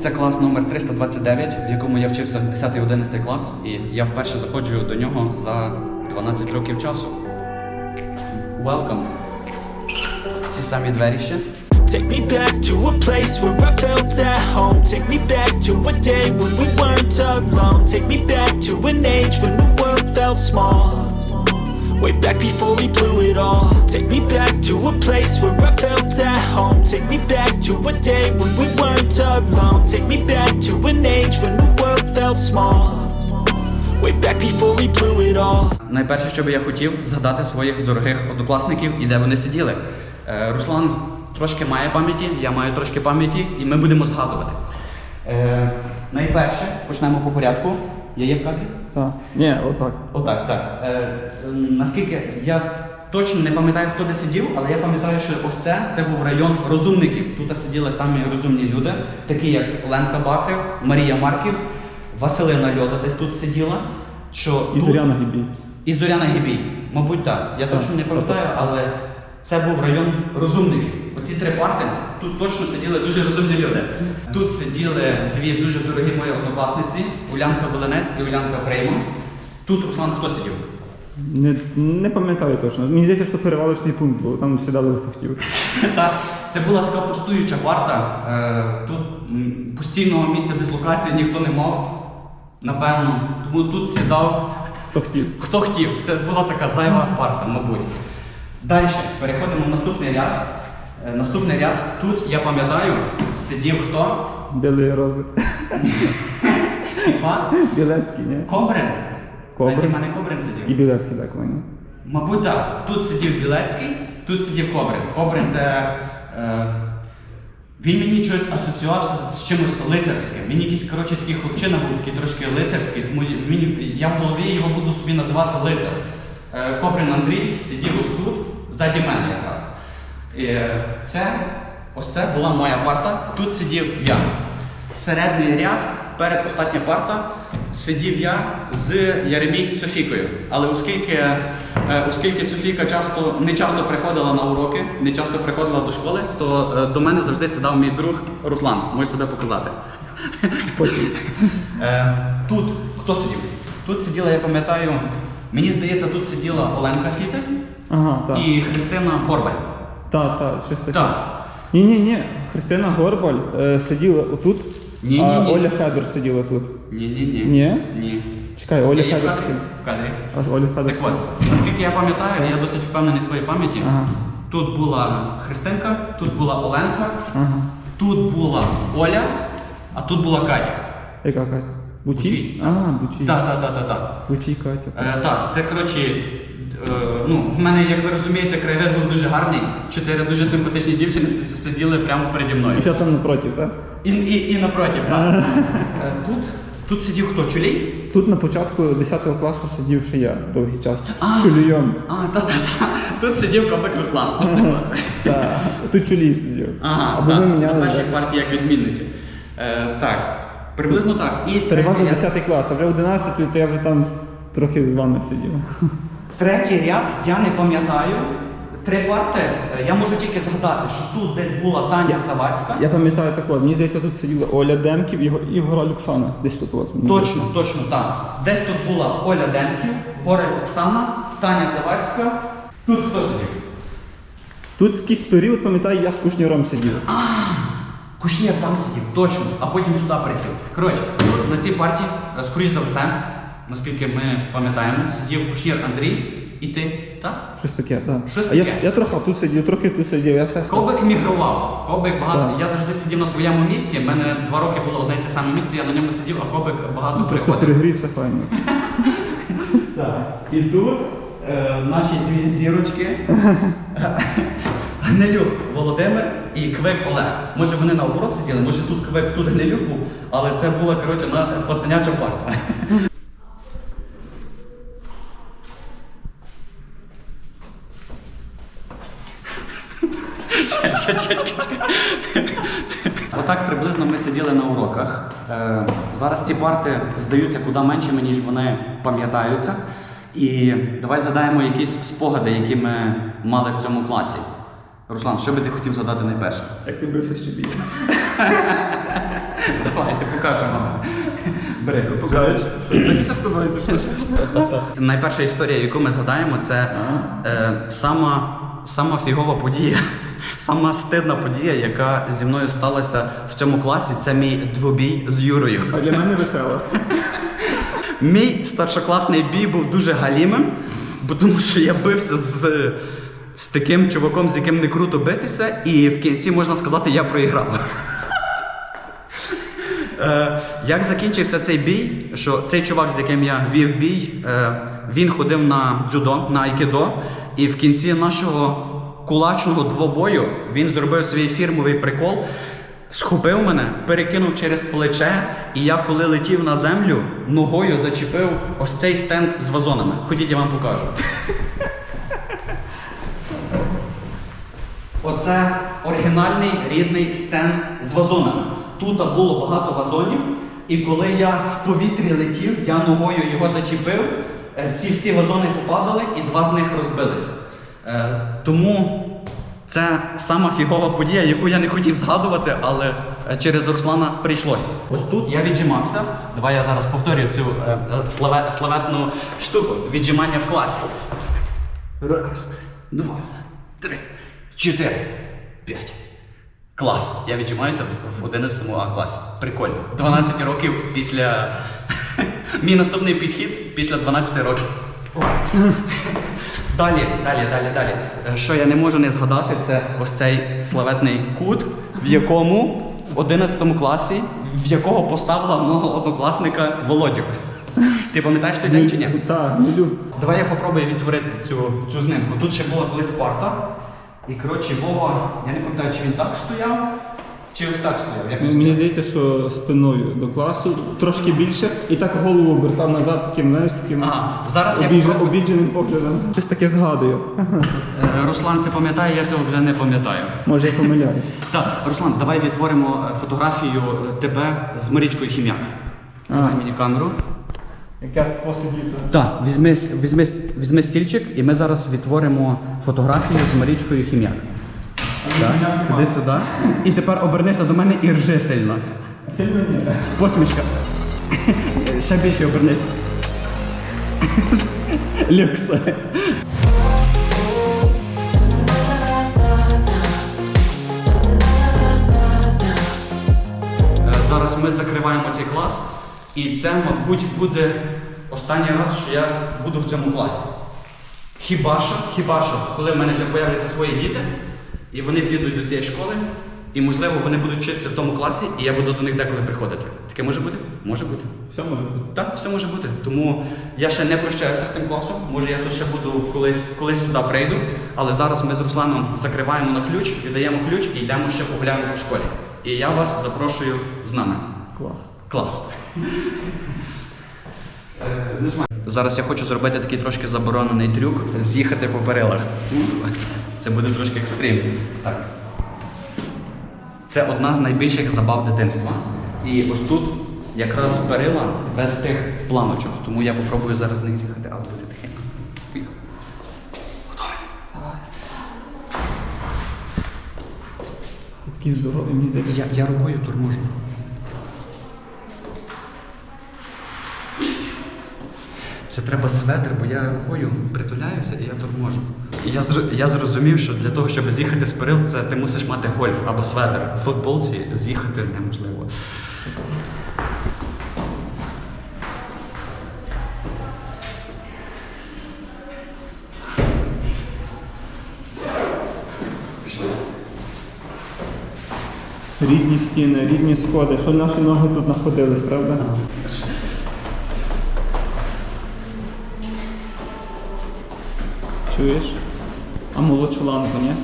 Це клас номер 329, в якому я вчився 10-11 клас, і я вперше заходжу до нього за 12 років часу. Welcome. Ці самі двері ще. Take me back to a place where I felt at home. Take me back to a day when we weren't alone. Take me back to an age when the world felt small. Way back before we blew it all. Take me back to a place where I felt at home. Take me back to a day when we weren't alone. Take me back to an age when the world felt small. Way back before we blew it all. Найперше, що би я хотів, згадати своїх дорогих однокласників і де вони сиділи. Е, Руслан трошки має пам'яті, я маю трошки пам'яті, і ми будемо згадувати. Е, найперше, почнемо по порядку. Я є в кадрі? Так. Ні, отак. Отак, так. Е, наскільки я точно не пам'ятаю, хто де сидів, але я пам'ятаю, що ось це, це був район розумників. Тут сиділи самі розумні люди, такі як Ленка Бакрів, Марія Марків, Василина Льода десь тут сиділа. Що І тут- Зоряна Гібій. і Зоряна Гібій. Мабуть, так. Я точно не пам'ятаю, але це був район розумників. Оці три парти тут точно сиділи дуже розумні люди. Тут сиділи дві дуже дорогі мої однокласниці Улянка Волинець і Улянка Прейма. Тут Руслан хто сидів? Не, не пам'ятаю точно. Мені здається, що перевалочний пункт, бо там сідали хто хотів. Та, це була така пустуюча парта. Е, тут постійного місця дислокації ніхто не мав. Напевно. Тому тут сідав Хто хотів. Хто хотів, це була така зайва парта, мабуть. Далі переходимо в наступний ряд. Е, Наступний ряд. Тут я пам'ятаю, сидів хто? Білі рози. Хіба? Білецький, ні? Кобрин. Кобрин. Ззаді мене Кобрин сидів. І. Білецький, так, коли ні. Мабуть, так. Тут сидів Білецький, тут сидів Кобрин. Кобрин це. Е, він мені щось асоціювався з чимось лицарським. Він якийсь, коротше, такий хлопчина був такий трошки лицарський, тому мені, я в голові його буду собі називати лицар. Е, Кобрин Андрій сидів ось тут, ззаді мене якраз. Е, це, ось це була моя парта, тут сидів я. Середній ряд, перед остання парта, сидів я з Яремій Софікою. Але оскільки, е, оскільки Софійка часто, не часто приходила на уроки, не часто приходила до школи, то е, до мене завжди сідав мій друг Руслан. Можеш себе показати. Потім. Тут хто сидів? Тут сиділа, я пам'ятаю, мені здається, тут сиділа Оленка Фітель Ага, і Христина Горбаль. Так, так, щось таке. Так. Ні, ні, ні. Христина Горбаль е, сиділа отут, Ні, а ні, ні. Оля Федор сиділа тут. Ні, ні, ні. Ні? Ні. Чекай, Оля Я є в Федор кадрі? В кадрі. А Оля Федор Так от, наскільки я пам'ятаю, я досить впевнений в своїй пам'яті. Ага. Тут була Христинка, тут була Оленка, Ага. тут була Оля, а тут була Катя. Яка Катя? Бучій? Бучій. Ага, Бучій. Так, так, так, так, так. Бучій Катя. Е, так, це коротше. Е, ну, в мене, як ви розумієте, краєвид був дуже гарний. Чотири дуже симпатичні дівчини сиділи прямо переді мною. І ще там напроти, так? І, і, і напротив, так. Е, Тут, тут сидів хто? Чулій? Тут на початку 10 класу сидів ще я довгий час. А. З Чулієм. А, та-та-та. Тут сидів Копик Руслан. Ось так от. Так. Тут Чулій сидів. Ага, Або так, на міняли. першій так. партії як відмінники. Е, так, приблизно так. І Переважно третій ряд. 10 клас, а вже 11 то я вже там трохи з вами сидів. Третій ряд я не пам'ятаю. Три парти я можу тільки згадати, що тут десь була Таня Савацька. Я пам'ятаю так мені здається, тут сиділа Оля Демків і Го- і Гора Люксана. Десь тут от. мені Точно, здається. точно, так. Десь тут була Оля Демків, Горе Оксана, Таня Савацька. Тут хто сидів? Тут якийсь період, пам'ятаю, я з Кушніром сидів. Кушнір там сидів, точно, а потім сюди присів. Коротше, на цій парті, е, скоріш за все, наскільки ми пам'ятаємо, сидів Кушнір Андрій і ти, так? Щось таке, так. Щось а я, таке. я трохи тут сидів, трохи тут сидів, я все став. Ковбик мігрував. Ковбик багато. Так. Я завжди сидів на своєму місці. У мене два роки було одне і те саме місце, я на ньому сидів, а Ковбик багато Ну, Просто приходив. перегрівся файно. Так. І тут е, наші дві зірочки. Гнилюк Володимир і Квик Олег. Може вони наоборот сиділи, може тут Квик, тут Гнилюк був, але це була коротше на пацаняча парта. Отак приблизно ми сиділи на уроках. Е, зараз ці парти здаються куди меншими, ніж вони пам'ятаються. І давай згадаємо якісь спогади, які ми мали в цьому класі. Руслан, що би ти хотів згадати найперше? Як ти бився з Чулієм? покажемо. Бери, Покажеш? Найперша історія, яку ми згадаємо, це е, сама, сама фігова подія, сама стидна подія, яка зі мною сталася в цьому класі. Це мій двобій з Юрою. А для мене весело. Мій старшокласний бій був дуже галімим, бо тому що я бився з, з таким чуваком, з яким не круто битися, і в кінці можна сказати, я проіграв. Е, Як закінчився цей бій, що цей чувак, з яким я вів бій, е, він ходив на дзюдо, на айкідо, і в кінці нашого кулачного двобою він зробив свій фірмовий прикол, схопив мене, перекинув через плече, і я, коли летів на землю, ногою зачепив ось цей стенд з вазонами. Ходіть, я вам покажу. Оце оригінальний рідний стенд з вазонами. Тут було багато вазонів, і коли я в повітрі летів, я ногою його зачепив, е, ці всі вазони попадали і два з них розбилися. Е, Тому це сама фігова подія, яку я не хотів згадувати, але е, через Руслана прийшлося. Ось тут я віджимався. Давай я зараз повторю цю славе- славетну штуку віджимання в класі. Раз, два, три, чотири, п'ять. Клас. Я віджимаюся в 11 А класі. Прикольно. 12 років після. Мій наступний підхід після 12 років. Далі, далі, далі, далі. Е, Що я не можу не згадати, це ось цей славетний кут, в якому в 11 класі, в якого поставила мого однокласника Володю. Ти пам'ятаєш той день чи ні? Так, люблю. Давай я попробую відтворити цю, цю знимку. Тут ще була колись парта. І коротше, Вова, я не пам'ятаю, чи він так стояв, чи ось так стояв. Як він Мені здається, що спиною до класу трошки більше, і так голову обертав назад таким, знаєш, таким Ага, зараз я обіж- попробую. обідженим поглядом. Щось таке згадую. Е, Руслан це пам'ятає, я цього вже не пам'ятаю. Може, я помиляюсь. Так, Руслан, давай відтворимо е, фотографію е, тебе з Марічкою Хім'як. Давай мені камеру. Як я посидів. Так, візьми, візьми, візьми стільчик, і ми зараз відтворимо фотографію з Марічкою Хім'як. Так, сиди сюди. І тепер обернися до мене і ржи сильно. Сильно ні. Посмішка. Ще більше обернись. Люкс. Е, Зараз ми закриваємо цей клас, і це, мабуть, буде останній раз, що я буду в цьому класі. Хіба що, хіба що, коли в мене вже появляться свої діти, і вони підуть до цієї школи, і можливо вони будуть вчитися в тому класі, і я буду до них деколи приходити. Таке може бути? Може бути. Все може бути. Так, все може бути. Тому я ще не прощаюся з тим класом. Може я тут ще буду колись, колись сюди прийду. Але зараз ми з Русланом закриваємо на ключ, віддаємо ключ і йдемо ще погуляємо по школі. І я вас запрошую з нами. Клас. Клас. Зараз я хочу зробити такий трошки заборонений трюк, з'їхати по перилах. Це буде трошки екстрим. Так. Це одна з найбільших забав дитинства. І ось тут якраз перила без тих планочок. Тому я попробую зараз з них з'їхати, але буде тихенько. Готові? Мені. Я, я рукою торможу. Це треба светр, бо я рукою притуляюся і я торможу. І я, зр- я зрозумів, що для того, щоб з'їхати з перил, це ти мусиш мати гольф або светр. В футболці з'їхати неможливо. Рідні стіни, рідні сходи. Що наші ноги тут знаходились, правда? Чуєш? А молодшу ланку, ні?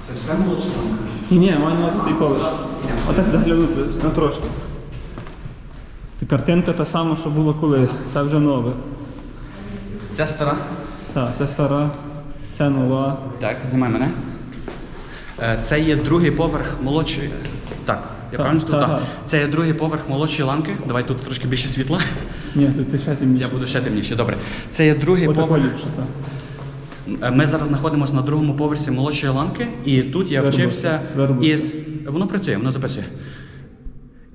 Це все молодша ламка. Ні, ні, маю на увазі той поверх. Отак заглянути на трошки. Та Картинка та сама, що було колись. Це вже нове. Ця стара. Так, це стара, це нова. Так, знімай мене. Е, Це є другий поверх молодшої. Так, я правильно сказав? так. Це є другий поверх молодшої ланки. Давай тут трошки більше світла. Ні, тут ти ще тим Я буду ще темніше. Добре. Це є другий Отако поверх. ліпше, так. Е, Ми зараз знаходимося на другому поверсі молодшої ланки, і тут я вчився із. Воно працює, воно записує.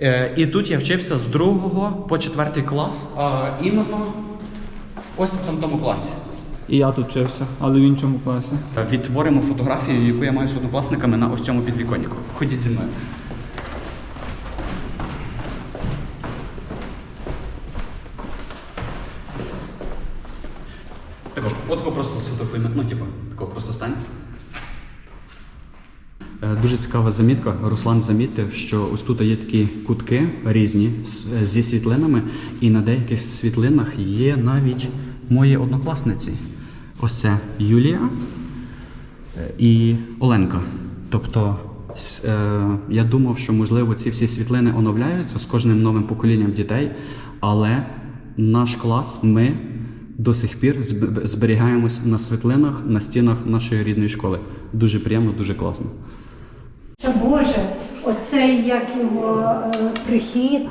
Е, і тут я вчився з другого по четвертий клас, а іменно ось в тому класі. І я тут вчився, але в іншому класі. Відтворимо фотографію, яку я маю з однокласниками на ось цьому підвіконнику. Ходіть зі мною. Просто сфотографуємо. Ну, типу, тако просто стань. Е, Дуже цікава замітка. Руслан замітив, що ось тут є такі кутки різні зі світлинами, і на деяких світлинах є навіть мої однокласниці. Ось це Юлія е, і Оленка. Тобто, е, я думав, що можливо ці всі світлини оновляються з кожним новим поколінням дітей, але наш клас, ми до сих пір зберігаємось на світлинах на стінах нашої рідної школи. Дуже приємно, дуже класно. Боже, оцей як його е, прихід,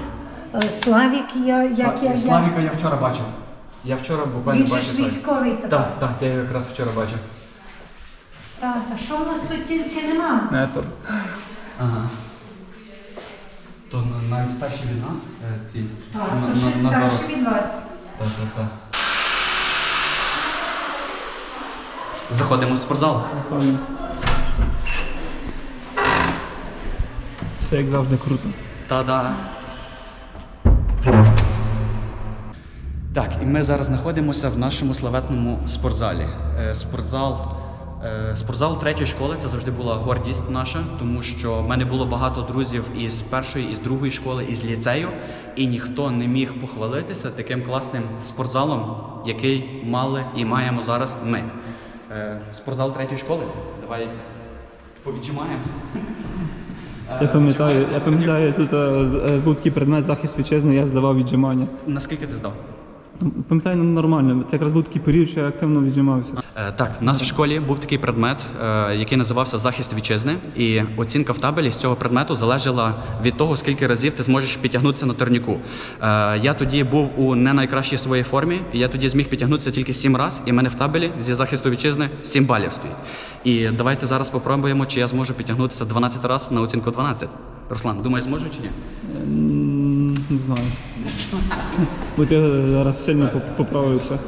е, Славік, я, як я, я. Славіка я вчора бачив. Я вчора буквально Він же бачив. ж військовий. Так, так, я його якраз вчора бачив. Так, а що в нас тут тільки нема? Не то. Ага. То навіть старші від нас е, ці. Так, на- то ще на- на від вас. Так, так, так. Заходимо в спортзал. Прикольно. Все як завжди круто. Та-да. Так, і ми зараз знаходимося в нашому славетному спортзалі. Е, Спортзал, е, спортзал третьої школи це завжди була гордість наша, тому що в мене було багато друзів із першої, із другої школи, із ліцею, і ніхто не міг похвалитися таким класним спортзалом, який мали і маємо зараз ми. Е, Спортзал третьої школи. Давай повіджимаємося. Я пам'ятаю, я пам'ятаю, тут е, з- е, предмет захист вітчизни, я здавав віджимання. Наскільки ти здав? Пам'ятаю, ну, нормально. Це якраз був такий період, що я активно віджимався. Е, Так, у нас в школі був такий предмет, е, який називався захист вітчизни, і оцінка в табелі з цього предмету залежала від того, скільки разів ти зможеш підтягнутися на турніку. Е, Я тоді був у не найкращій своїй формі, і я тоді зміг підтягнутися тільки сім разів, і в мене в табелі зі захисту вітчизни 7 балів стоїть. І давайте зараз попробуємо, чи я зможу підтягнутися 12 разів на оцінку 12. Руслан, думаєш, зможу чи ні? М, Не знаю. Бо зараз сильно поправився.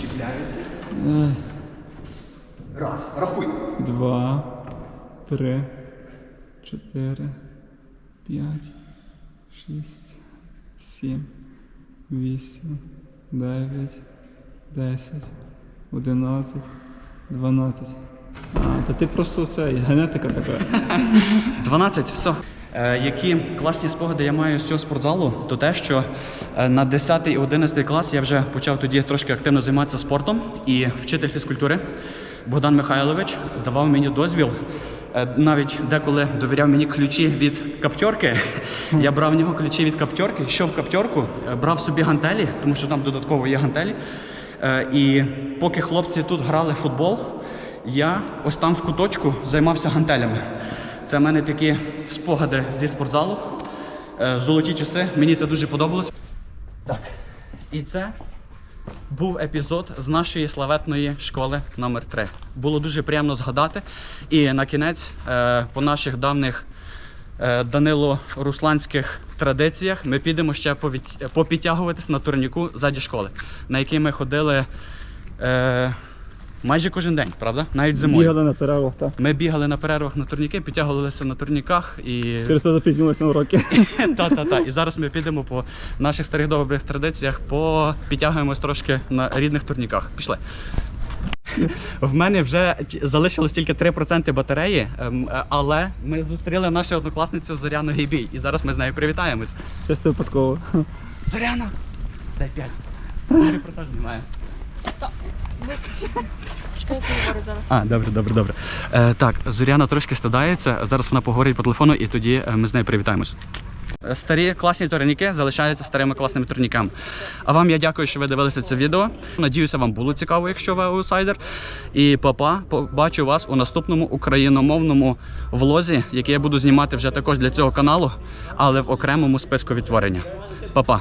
Чіпляюся. Е, Раз, рахуй. Два, три, чотири, п'ять, шість, сім, вісім, дев'ять, десять, одинадцять, дванадцять. А, та ти просто це, генетика така. 12, все. Е, які класні спогади я маю з цього спортзалу, то те, що е, на 10 і 11 клас я вже почав тоді трошки активно займатися спортом, і вчитель фізкультури Богдан Михайлович давав мені дозвіл. е, Навіть деколи довіряв мені ключі від каптьорки. Я брав в нього ключі від каптьорки, йшов в каптьорку, брав собі гантелі, тому що там додатково є гантелі. І поки хлопці тут грали в футбол, я ось там в куточку займався гантелями. Це в мене такі спогади зі спортзалу. Е, Золоті часи. Мені це дуже подобалось. Так. І це був епізод з нашої славетної школи номер 3 Було дуже приємно згадати. І на кінець, е, по наших давних е, Данило-русланських традиціях, ми підемо ще попідтягуватись на турніку ззаді школи, на який ми ходили майже кожен день, правда? Навіть зимою. Бігали на перервах, так. Ми бігали на перервах на турніки, підтягувалися на турніках і. Через те запізнилися на уроки. Та-та-та. І зараз ми підемо по наших старих добрих традиціях, по... підтягуємось трошки на рідних турніках. Пішли. В мене вже залишилось тільки 3% батареї, ем, е, але ми зустріли нашу однокласницю Зоряну Гейбій, і зараз ми з нею привітаємось. Чисто випадково. Зоряна! Дай п'ять. Репортаж знімає. А, добре, добре, добре. Е, так, Зоряна трошки стидається. Зараз вона поговорить по телефону і тоді е, ми з нею привітаємось. Е, Старі класні турніки залишаються старими класними турніками. А вам я дякую, що ви дивилися це відео. Надіюся, вам було цікаво, якщо ви аутсайдер. І папа, побачу вас у наступному україномовному влозі, який я буду знімати вже також для цього каналу, але в окремому списку відтворення. Па-па.